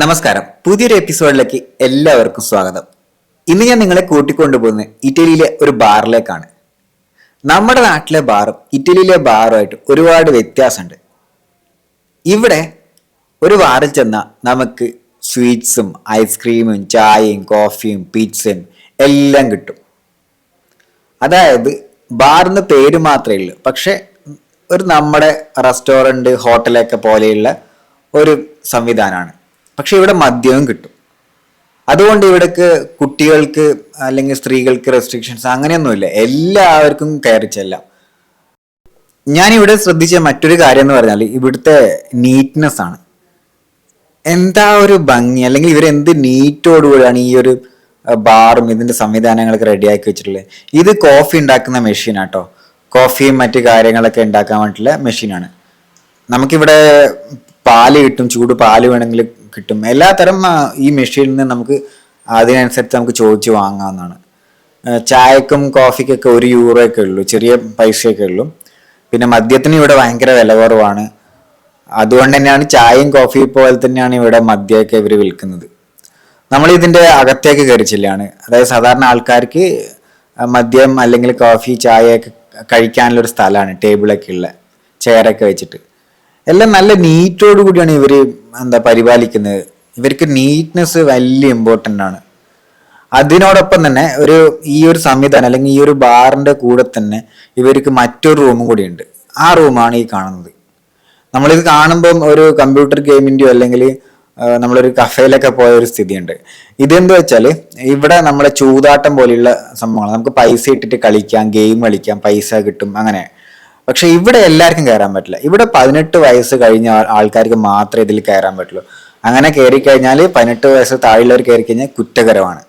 നമസ്കാരം. പുതിയൊരു എപ്പിസോഡിലേക്ക് എല്ലാവർക്കും സ്വാഗതം. ഇന്ന് ഞാൻ നിങ്ങളെ കൂട്ടിക്കൊണ്ടുപോകുന്നത് ഇറ്റലിയിലെ ഒരു ബാറിലേക്കാണ്. നമ്മുടെ നാട്ടിലെ ബാറും ഇറ്റലിയിലെ ബാറുമായിട്ട് ഒരുപാട് വ്യത്യാസമുണ്ട്. ഇവിടെ ഒരു ബാറിൽ ചെന്നാൽ നമുക്ക് സ്വീറ്റ്സും ഐസ്ക്രീമും ചായയും കോഫിയും പിzzയും എല്ലാം കിട്ടും. അതായത് ബാറിന് പേര് മാത്രമേ ഉള്ളൂ. പക്ഷേ ഒരു നമ്മുടെ റെസ്റ്റോറന്റ് ഹോട്ടലൊക്കെ പോലെയുള്ള ഒരു സംവിധാനമാണ്. പക്ഷെ ഇവിടെ മദ്യവും കിട്ടും. അതുകൊണ്ട് ഇവിടേക്ക് കുട്ടികൾക്ക് അല്ലെങ്കിൽ സ്ത്രീകൾക്ക് റെസ്ട്രിക്ഷൻസ് അങ്ങനെയൊന്നുമില്ല. എല്ലാവർക്കും കയറി ചെല്ലാം. ഞാനിവിടെ ശ്രദ്ധിച്ച മറ്റൊരു കാര്യം എന്ന് പറഞ്ഞാൽ ഇവിടുത്തെ നീറ്റ്നെസ് ആണ്. എന്താ ഒരു ഭംഗി? അല്ലെങ്കിൽ ഇവരെന്ത് നീറ്റോടുകൂടിയാണ് ഈ ഒരു ബാറും ഇതിന്റെ സംവിധാനങ്ങളൊക്കെ റെഡിയാക്കി വെച്ചിട്ടുള്ളത്? ഇത് കോഫി ഉണ്ടാക്കുന്ന മെഷീനാട്ടോ കോഫിയും മറ്റു കാര്യങ്ങളൊക്കെ ഉണ്ടാക്കാൻ വേണ്ടിയിട്ടുള്ള മെഷീനാണ് നമുക്കിവിടെ പാൽ കിട്ടും ചൂട് പാൽ വേണമെങ്കിൽ കിട്ടും. എല്ലാത്തരം ഈ മെഷീനിൽ നിന്ന് നമുക്ക് അതിനനുസരിച്ച് നമുക്ക് ചോദിച്ച് വാങ്ങാവുന്നതാണ്. ചായക്കും കോഫിക്കൊക്കെ ഒരു യൂറോയൊക്കെ ഉള്ളൂ ചെറിയ പൈസയൊക്കെ ഉള്ളൂ. പിന്നെ മദ്യത്തിന് ഇവിടെ ഭയങ്കര വില കുറവാണ്. അതുകൊണ്ട് തന്നെയാണ് ചായയും കോഫിയും പോലെ തന്നെയാണ് ഇവിടെ മദ്യമൊക്കെ ഇവർ വിൽക്കുന്നത്. നമ്മൾ ഇതിന്റെ അകത്തേക്ക് കയറിച്ചില്ലാണ് അതായത് സാധാരണ ആൾക്കാർക്ക് മദ്യം അല്ലെങ്കിൽ കോഫി ചായയൊക്കെ കഴിക്കാനുള്ള ഒരു സ്ഥലമാണ് ടേബിളൊക്കെ ഉള്ള ചെയറൊക്കെ വെച്ചിട്ട്. എല്ലാം നല്ല നീറ്റോടു കൂടിയാണ് ഇവർ എന്താ പരിപാലിക്കുന്നത്? ഇവർക്ക് നീറ്റ്നെസ് വലിയ ഇമ്പോർട്ടന്റ് ആണ്. അതിനോടൊപ്പം തന്നെ ഒരു ഈ ഒരു സംവിധാനം അല്ലെങ്കിൽ ഈ ഒരു ബാറിന്റെ കൂടെ തന്നെ ഇവർക്ക് മറ്റൊരു റൂമും കൂടിയുണ്ട് ആ റൂമാണ് ഈ കാണുന്നത്. നമ്മളിത് കാണുമ്പം ഒരു കമ്പ്യൂട്ടർ ഗെയിമിന്റെയോ അല്ലെങ്കിൽ നമ്മളൊരു കഫേയിലൊക്കെ പോയ ഒരു സ്ഥിതിയുണ്ട്. ഇതെന്ത് വെച്ചാൽ ഇവിടെ നമ്മളെ ചൂതാട്ടം പോലെയുള്ള സംഭവങ്ങൾ നമുക്ക് പൈസ ഇട്ടിട്ട് കളിക്കാം ഗെയിം കളിക്കാം പൈസ കിട്ടും അങ്ങനെ. പക്ഷെ ഇവിടെ എല്ലാവർക്കും കയറാൻ പറ്റില്ല. ഇവിടെ പതിനെട്ട് വയസ്സ് കഴിഞ്ഞ ആൾക്കാർക്ക് മാത്രമേ ഇതിൽ കയറാൻ പറ്റുള്ളൂ. അങ്ങനെ കയറി കഴിഞ്ഞാൽ പതിനെട്ട് വയസ്സ് താഴെയുള്ളവർ കയറി കഴിഞ്ഞാൽ കുറ്റകരമാണ്.